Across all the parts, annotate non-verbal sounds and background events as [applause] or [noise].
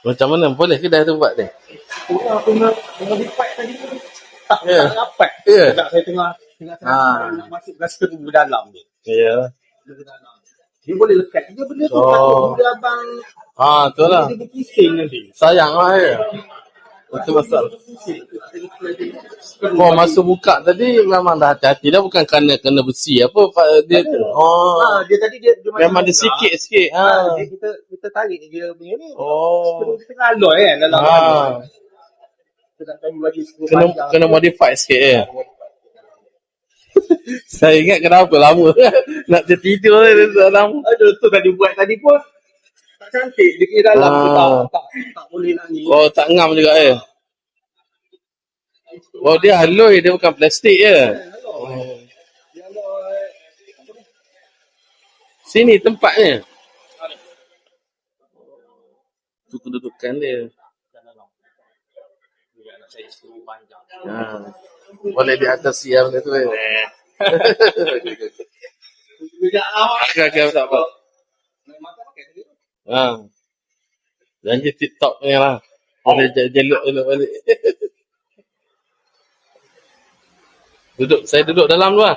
Macam mana? Boleh ke dah tu buat ni? Tengah tengah tengah lipat tadi tu. Tak Ya. tak rapat. Ya. Tak saya tengah tengah Ha. tengah nak masuk rasa tu ke dalam je. Ya. Dalam. Dia boleh lekat. Dia benda tu Oh. takut abang Ha, tu lah. dia berpusing nanti. Sayang lah ya. Itu dia. Oh, masa buka tadi memang dah hati-hati dah. Bukan kerana kena besi apa. Pak, Dia tu. Oh. Ha, dia tadi dia, dia Memang buka. sikit-sikit. Ha, Ha. dia kita kita tarik dia punya ni. Oh. Kita kita ngaloi kan dalam Ha. Kita nak bagi skru Kena kena modify sikit ya. [laughs] Saya ingat kenapa lama. [laughs] Nak tertidur dia dalam. Aduh tu tadi buat tadi pun cantik dia kira dalam Ah. tu tak, tak tak boleh nak ni. Oh, tak ngam juga ya. Oh, dia alloy. Dia bukan plastik ya. Oh. Dia aloi Sini tempatnya. Tu kedudukan dia. Ha. Boleh di atas siang dia tu. Eh. [laughs] Tidak okey, tak apa. Mata pakai tadi tu. Ha. Janji TikTok ni lah. Boleh j- jeluk jeluk balik. [laughs] duduk, saya duduk dalam lah.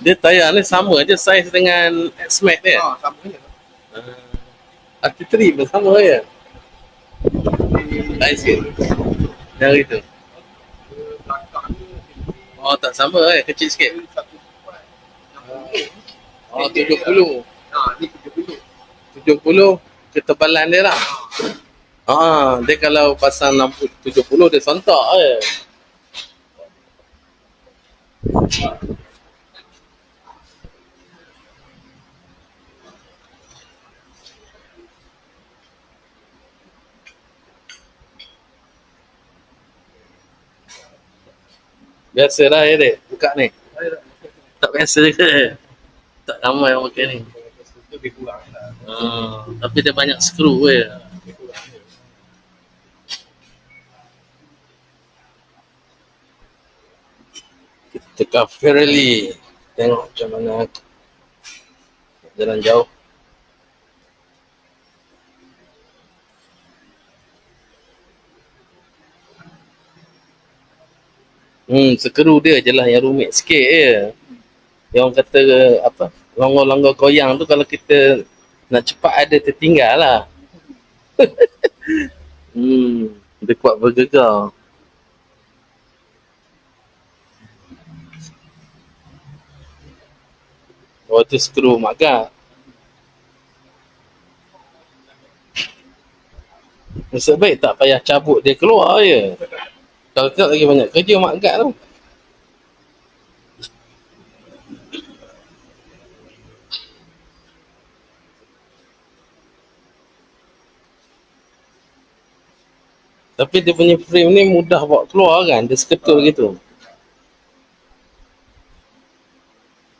Dia tayar ni sama je saiz dengan X-Max dia. Ha, sama je. Uh, RT3 pun sama je. Lain sikit. Yang itu. Belakang ni Oh tak sama eh, kecil sikit. Oh 70. Ha, ni 70. 70 ketebalan dia lah. Ah, dia kalau pasang 60 70 dia sontak je. Biasa lah ya dek, buka ni. Tak biasa ke? Tak ramai yang pakai ni. Ah, tapi dia banyak skru je. Tekan Fairly. Tengok macam mana jalan jauh. Hmm, skru dia je lah yang rumit sikit je. Yang orang kata apa, longgor-longgor koyang tu kalau kita nak cepat ada tertinggal lah. [laughs] hmm, dia kuat bergegar. Tu skru magat. Nasib baik tak payah cabut dia keluar je. Kalau tidak lagi banyak kerja mak gad tu. Tapi dia punya frame ni mudah bawa keluar kan. Dia seketul gitu.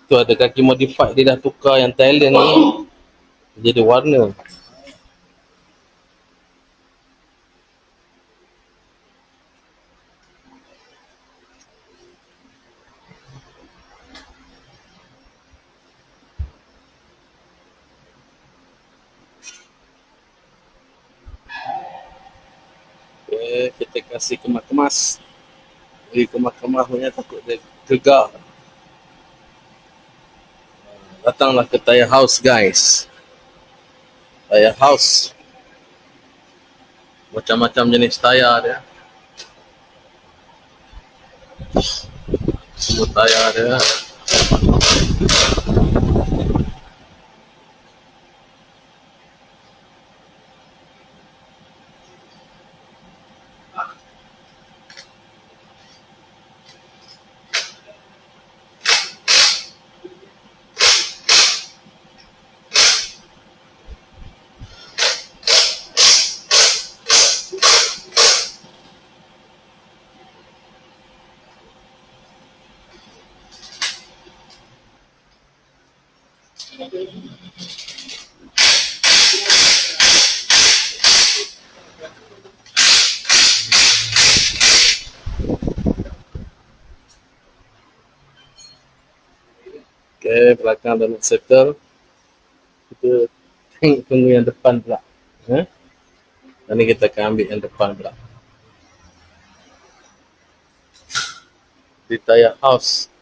Tu ada kaki modified dia dah tukar yang Thailand ni. Jadi warna. Okay, kita kasih kemas-kemas. Pergi ke mahkamah punya takut dia gegar. Datanglah ke Tayar House guys. Tayar House. Macam-macam jenis tayar dia. Semua tayar dia. Okay, belakang dah nak settle. Kita tengok tunggu yang depan pula. Eh? Dan ni kita akan ambil yang depan pula. Di Tayar House.